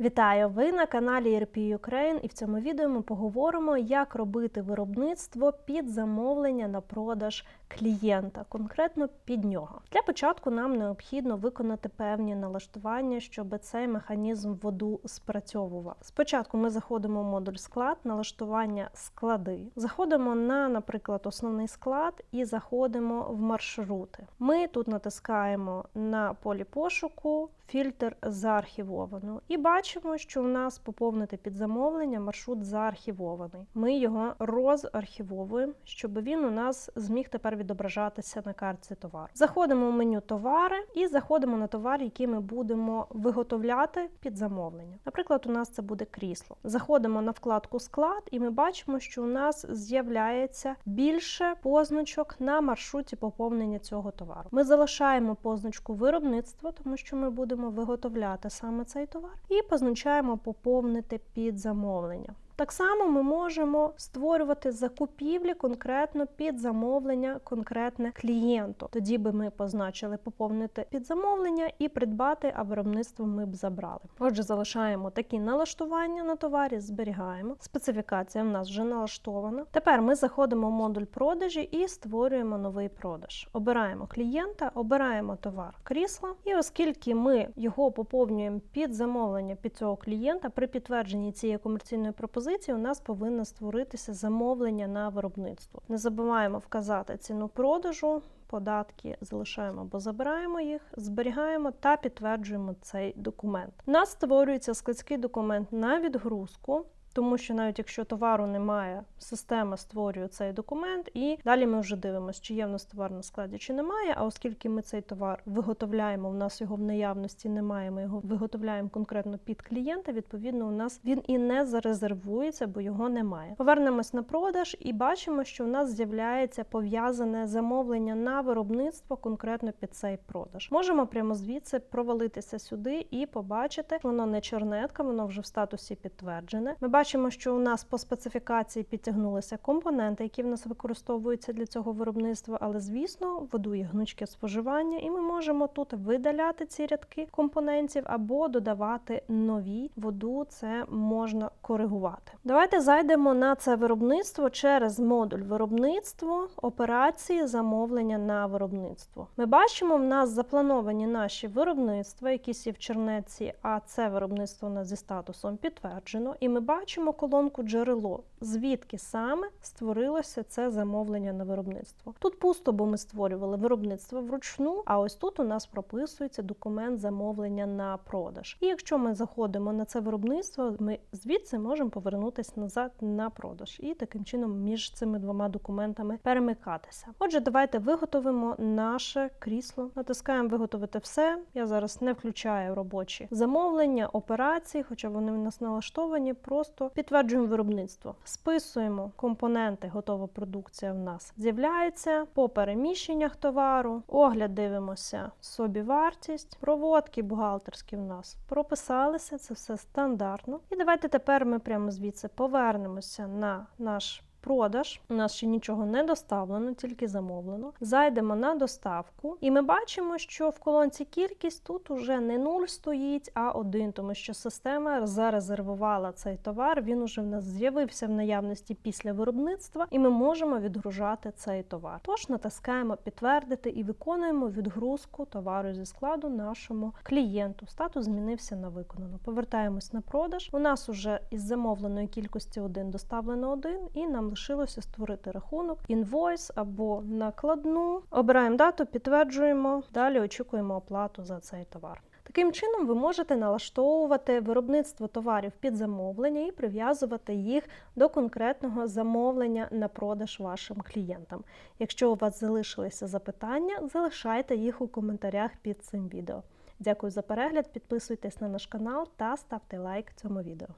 Вітаю! Ви на каналі ERP Ukraine і в цьому відео ми поговоримо, як робити виробництво під замовлення на продаж клієнта, конкретно під нього. Для початку нам необхідно виконати певні налаштування, щоб цей механізм воду спрацьовував. Спочатку ми заходимо в модуль склад, налаштування склади. Заходимо на, наприклад, основний склад і заходимо в маршрути. Ми тут натискаємо на полі пошуку фільтр заархівовано і бачимо, що у нас поповнити під замовлення маршрут заархівований. Ми його розархівовуємо, щоб він у нас зміг тепер відображатися на картці товару. Заходимо в меню товари і заходимо на товар, який ми будемо виготовляти під замовлення. Наприклад, у нас це буде крісло. Заходимо на вкладку склад, і ми бачимо, що у нас з'являється більше позначок на маршруті поповнення цього товару. Ми залишаємо позначку виробництва, тому що ми будемо виготовляти саме цей товар, і позначаємо поповнити під замовлення. Так само ми можемо створювати закупівлі конкретно під замовлення конкретне клієнту. Тоді би ми позначили поповнити під замовлення і придбати, а виробництво ми б забрали. Отже, залишаємо такі налаштування на товарі, зберігаємо. Специфікація в нас вже налаштована. Тепер ми заходимо в модуль продажі і створюємо новий продаж. Обираємо клієнта, обираємо товар крісла, і оскільки ми його поповнюємо під замовлення під цього клієнта, при підтвердженні цієї комерційної пропозиції пропозиції у нас повинно створитися замовлення на виробництво. Не забуваємо вказати ціну продажу. Податки залишаємо або забираємо їх, зберігаємо та підтверджуємо цей документ. У нас створюється складський документ на відгрузку тому що навіть якщо товару немає, система створює цей документ, і далі ми вже дивимося, чи є в нас товар на складі, чи немає. А оскільки ми цей товар виготовляємо, в нас його в наявності немає, ми його виготовляємо конкретно під клієнта. Відповідно, у нас він і не зарезервується, бо його немає. Повернемось на продаж і бачимо, що у нас з'являється пов'язане замовлення на виробництво конкретно під цей продаж. Можемо прямо звідси провалитися сюди і побачити, що воно не чернетка, воно вже в статусі підтверджене. Ми бачимо, бачимо, що у нас по специфікації підтягнулися компоненти, які в нас використовуються для цього виробництва, але, звісно, водує гнучке споживання, і ми можемо тут видаляти ці рядки компонентів або додавати нові воду, це можна коригувати. Давайте зайдемо на це виробництво через модуль виробництво, операції замовлення на виробництво. Ми бачимо, в нас заплановані наші виробництва, якісь є в чернеці, а це виробництво у нас зі статусом підтверджено, і ми бачимо бачимо колонку джерело, звідки саме створилося це замовлення на виробництво. Тут пусто, бо ми створювали виробництво вручну, а ось тут у нас прописується документ замовлення на продаж. І якщо ми заходимо на це виробництво, ми звідси можемо повернутися назад на продаж і таким чином між цими двома документами перемикатися. Отже, давайте виготовимо наше крісло. Натискаємо виготовити все. Я зараз не включаю робочі замовлення, операції, хоча вони в нас налаштовані, просто підтверджуємо виробництво, списуємо компоненти, готова продукція в нас з'являється. По переміщеннях товару, огляд дивимося. Собі вартість, проводки бухгалтерські в нас прописалися, це все стандартно. І давайте тепер ми прямо звідси повернемося на наш продаж. У нас ще нічого не доставлено, тільки замовлено. Зайдемо на доставку, і ми бачимо, що в колонці кількість тут уже не 0 стоїть, а 1, тому що система зарезервувала цей товар. Він уже в нас з'явився в наявності після виробництва, і ми можемо відгружати цей товар. Тож натискаємо підтвердити і виконуємо відгрузку товару зі складу нашому клієнту. Статус змінився на виконано. Повертаємось на продаж. У нас уже із замовленої кількості 1 доставлено 1, і нам лишилося створити рахунок, інвойс або накладну. Обираємо дату, підтверджуємо, далі очікуємо оплату за цей товар. Таким чином, ви можете налаштовувати виробництво товарів під замовлення і прив'язувати їх до конкретного замовлення на продаж вашим клієнтам. Якщо у вас залишилися запитання, залишайте їх у коментарях під цим відео. Дякую за перегляд, підписуйтесь на наш канал та ставте лайк цьому відео.